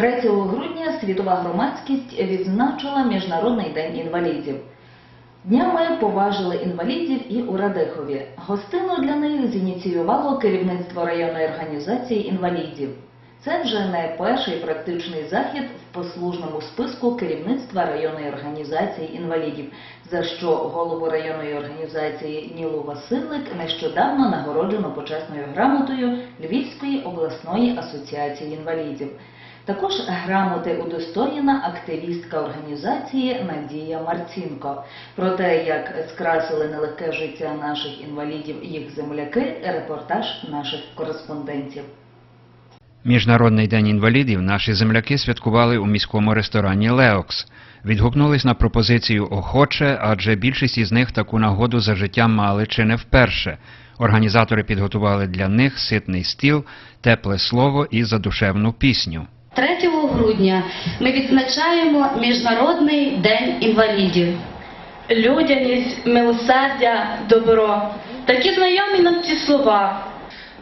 3 грудня світова громадськість відзначила Міжнародний день інвалідів. Днями поважили інвалідів і у Радехові. Гостину для них зініціювало керівництво районної організації інвалідів. Це вже не перший практичний захід в послужному списку керівництва районної організації інвалідів, за що голову районної організації Нілу Василик нещодавно нагороджено почесною грамотою Львівської обласної асоціації інвалідів. Також грамоти удостоєна активістка організації Надія Марцінко. Про те, як скрасили нелегке життя наших інвалідів їх земляки, репортаж наших кореспондентів. Міжнародний день інвалідів наші земляки святкували у міському ресторані Леокс. Відгукнулись на пропозицію охоче, адже більшість із них таку нагоду за життя мали чи не вперше. Організатори підготували для них ситний стіл, тепле слово і задушевну пісню. 3 грудня ми відзначаємо Міжнародний день інвалідів. людяність, милосердя, добро. Такі знайомі нам ці слова.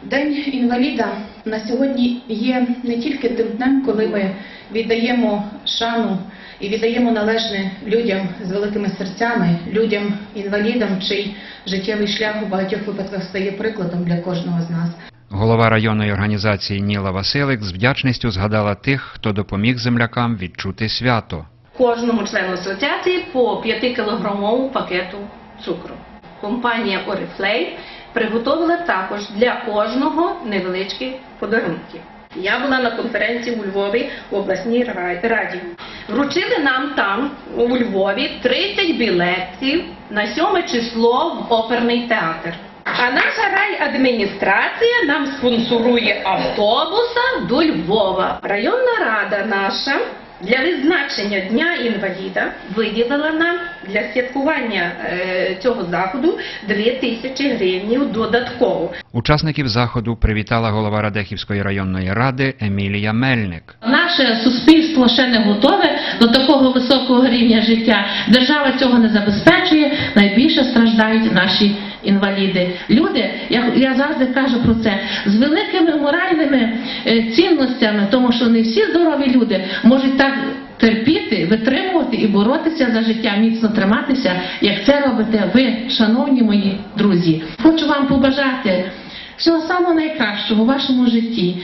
День інваліда на сьогодні є не тільки тим днем, коли ми віддаємо шану і віддаємо належне людям з великими серцями, людям інвалідам, чий життєвий шлях у багатьох випадках стає прикладом для кожного з нас. Голова районної організації Ніла Василик з вдячністю згадала тих, хто допоміг землякам відчути свято. кожному члену асоціації по 5-кілограмовому пакету цукру. Компанія Oriflame приготовила також для кожного невеличкі подарунки. Я була на конференції у Львові в обласній раді. Вручили нам там у Львові 30 білетів на 7 число в оперний театр. А наша райадміністрація нам спонсорує автобуса до Львова. Районна рада наша для відзначення Дня інваліда виділила нам для святкування е, цього заходу 2 тисячі гривень додатково. Учасників заходу привітала голова Радехівської районної ради Емілія Мельник. Наше суспільство ще не готове до такого високого рівня життя. Держава цього не забезпечує. Найбільше страждають наші інваліди. Люди, я, я завжди кажу про це, з великими моральними е, цінностями, тому що не всі здорові люди можуть так терпіти, витримувати і боротися за життя, міцно триматися, як це робите ви, шановні мої друзі. Хочу вам побажати всього самого найкращого у вашому житті.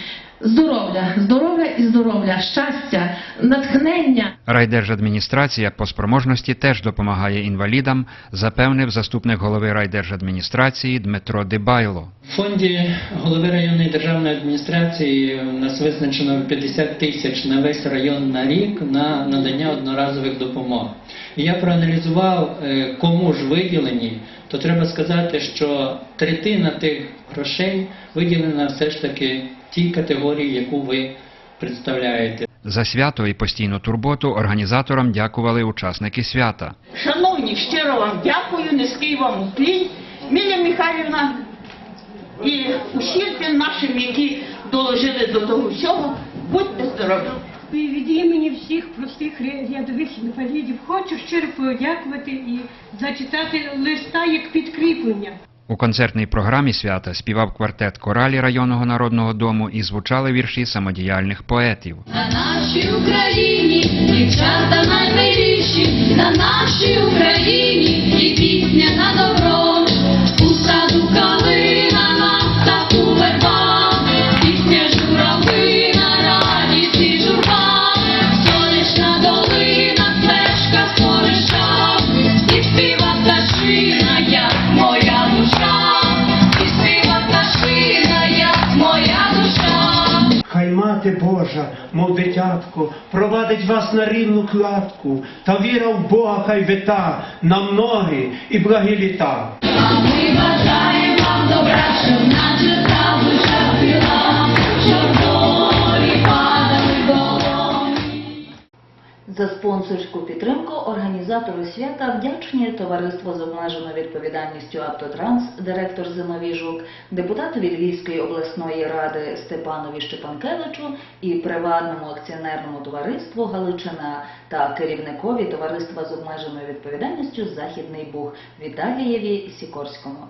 Здоров'я, здоров'я і здоров'я, щастя, натхнення. Райдержадміністрація по спроможності теж допомагає інвалідам, запевнив заступник голови райдержадміністрації Дмитро Дибайло. В фонді голови районної державної адміністрації у нас визначено 50 тисяч на весь район на рік на надання одноразових допомог. І я проаналізував, е, кому ж виділені, то треба сказати, що третина тих грошей виділена все ж таки тій категорії, яку ви представляєте. За свято і постійну турботу організаторам дякували учасники свята. Шановні, щиро вам дякую, низький вам уклін. Міля Михайлівна і усім тим нашим, які доложили до того всього, будьте здорові. І від імені всіх простих рядових інвалідів хочу щиро подякувати і зачитати листа як підкріплення. У концертній програмі свята співав квартет коралі районного народного дому і звучали вірші самодіяльних поетів. На нашій Україні дівчата наймиліші, на нашій Україні Божа, мов дитятко, провадить вас на рівну кладку, та віра в Бога хай вита на многі і благі літа. А ми бажаємо вам добра, щоб наче За спонсорську підтримку організатори свята вдячні товариство з обмеженою відповідальністю Автотранс, директор Зиновій Жук, депутатові Львівської обласної ради Степанові Щепанкевичу і приватному акціонерному товариству Галичина та керівникові товариства з обмеженою відповідальністю Західний Буг Віталієві Сікорському.